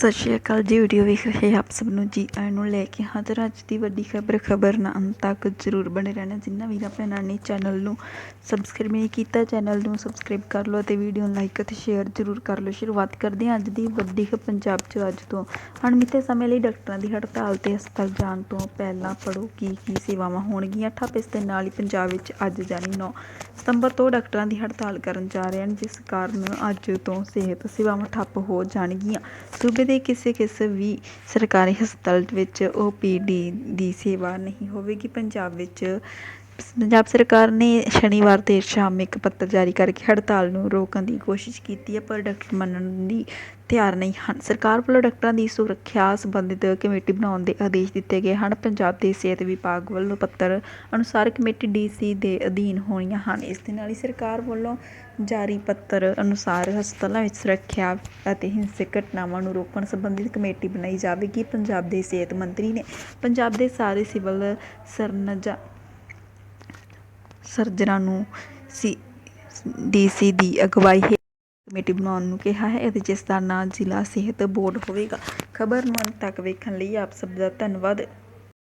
ਸਤਿ ਸ਼੍ਰੀ ਅਕਾਲ ਜੀ ਵੀਡੀਓ ਵੇਖ ਰਹੇ ਆਪ ਸਭ ਨੂੰ ਜੀ ਆਇਆਂ ਨੂੰ ਲੈ ਕੇ ਹਾਂ ਹਾਂ। ਅੱਜ ਦੀ ਵੱਡੀ ਖਬਰ ਖਬਰ ਨਾ ਅੰਤ ਤੱਕ ਜ਼ਰੂਰ ਬਣੇ ਰਹਿਣਾ। ਜਿੰਨਾ ਵੀਰਾਂ ਭੈਣਾਂ ਨੇ ਚੈਨਲ ਨੂੰ ਸਬਸਕ੍ਰਾਈਬ ਨਹੀਂ ਕੀਤਾ ਚੈਨਲ ਨੂੰ ਸਬਸਕ੍ਰਾਈਬ ਕਰ ਲਓ ਅਤੇ ਵੀਡੀਓ ਨੂੰ ਲਾਈਕ ਅਤੇ ਸ਼ੇਅਰ ਜ਼ਰੂਰ ਕਰ ਲਓ। ਸ਼ੁਰੂਆਤ ਕਰਦੇ ਹਾਂ ਅੱਜ ਦੀ ਵੱਡੀ ਖਬਰ ਪੰਜਾਬ 'ਚ ਅੱਜ ਤੋਂ। ਅਣਮਿੱਥੇ ਸਮੇਂ ਲਈ ਡਾਕਟਰਾਂ ਦੀ ਹੜਤਾਲ ਤੇ ਹਸਪਤਾਲ ਜਾਣ ਤੋਂ ਪਹਿਲਾਂ ਪੜੋ ਕੀ ਕੀ ਸੇਵਾਵਾਂ ਹੋਣਗੀਆਂ? ਠੱਪ ਇਸ ਦੇ ਨਾਲ ਹੀ ਪੰਜਾਬ ਵਿੱਚ ਅੱਜ ਜਾਨੀ 9 ਸਤੰਬਰ ਤੋਂ ਡਾਕਟਰਾਂ ਦੀ ਹੜਤਾਲ ਕਰਨ ਜਾ ਰਹੇ ਹਨ, ਜਿਸ ਕਾਰਨ ਅੱਜ ਤੋਂ ਸਿਹਤ ਸੇਵਾਵਾਂ ਠੱਪ ਹੋ ਜਾਣਗੀਆਂ। ਸੂਬੇ ਦੇ ਕਿਸੇ ਕਿਸੇ ਵੀ ਸਰਕਾਰੀ ਹਸਪਤਾਲ ਵਿੱਚ ਓ ਪੀ ਡੀ ਦੀ ਸੇਵਾ ਨਹੀਂ ਹੋਵੇਗੀ। ਪੰਜਾਬ ਵਿੱਚ ਪੰਜਾਬ ਸਰਕਾਰ ਨੇ ਸ਼ਨੀਵਾਰ ਦੇਰ ਸ਼ਾਮ ਇੱਕ ਪੱਤਰ ਜਾਰੀ ਕਰਕੇ ਹੜਤਾਲ ਨੂੰ ਰੋਕਣ ਦੀ ਕੋਸ਼ਿਸ਼ ਕੀਤੀ ਹੈ, ਪਰ ਡਾਕਟਰ ਮੰਨਣ ਦੀ ਤਿਆਰ ਨਹੀਂ ਹਨ। ਸਰਕਾਰ ਵੱਲੋਂ ਡਾਕਟਰਾਂ ਦੀ ਸੁਰੱਖਿਆ ਸੰਬੰਧਿਤ ਕਮੇਟੀ ਬਣਾਉਣ ਦੇ ਆਦੇਸ਼ ਦਿੱਤੇ ਗਏ ਹਨ। ਪੰਜਾਬ ਦੇ ਸਿਹਤ ਵਿਭਾਗ ਵੱਲੋਂ ਪੱਤਰ ਅਨੁਸਾਰ ਕਮੇਟੀ ਡੀਸੀ ਦੇ ਅਧੀਨ ਹੋਣੀਆਂ ਹਨ। ਇਸ ਦੇ ਨਾਲ ਹੀ ਸਰਕਾਰ ਵੱਲੋਂ ਜਾਰੀ ਪੱਤਰ ਅਨੁਸਾਰ ਹਸਪਤਾਲਾਂ ਵਿੱਚ ਸੁਰੱਖਿਆ ਅਤੇ ਹਿੰਸਕ ਘਟਨਾਵਾਂ ਨੂੰ ਰੋਕਣ ਸੰਬੰਧੀ ਕਮੇਟੀ ਬਣਾਈ ਜਾਵੇਗੀ। ਪੰਜਾਬ ਦੇ ਸਿਹਤ ਮੰਤਰੀ ਨੇ ਪੰਜਾਬ ਦੇ ਸਾਰੇ ਸਿਵਲ ਸਰਨਜਾ ਸਰਜਰਾਂ ਨੂੰ ਸੀ, ਡੀਸੀ ਦੀ ਅਗਵਾਈ ਹੇਠ ਕਮੇਟੀ ਬਣਾਉਣ ਨੂੰ ਕਿਹਾ ਹੈ, ਅਤੇ ਜਿਸ ਦਾ ਨਾਂ ਜ਼ਿਲ੍ਹਾ ਸਿਹਤ ਬੋਰਡ ਹੋਵੇਗਾ। ਖਬਰ ਨੂੰ ਅੰਤ ਤੱਕ ਵੇਖਣ ਲਈ ਆਪ ਸਭ ਦਾ ਧੰਨਵਾਦ।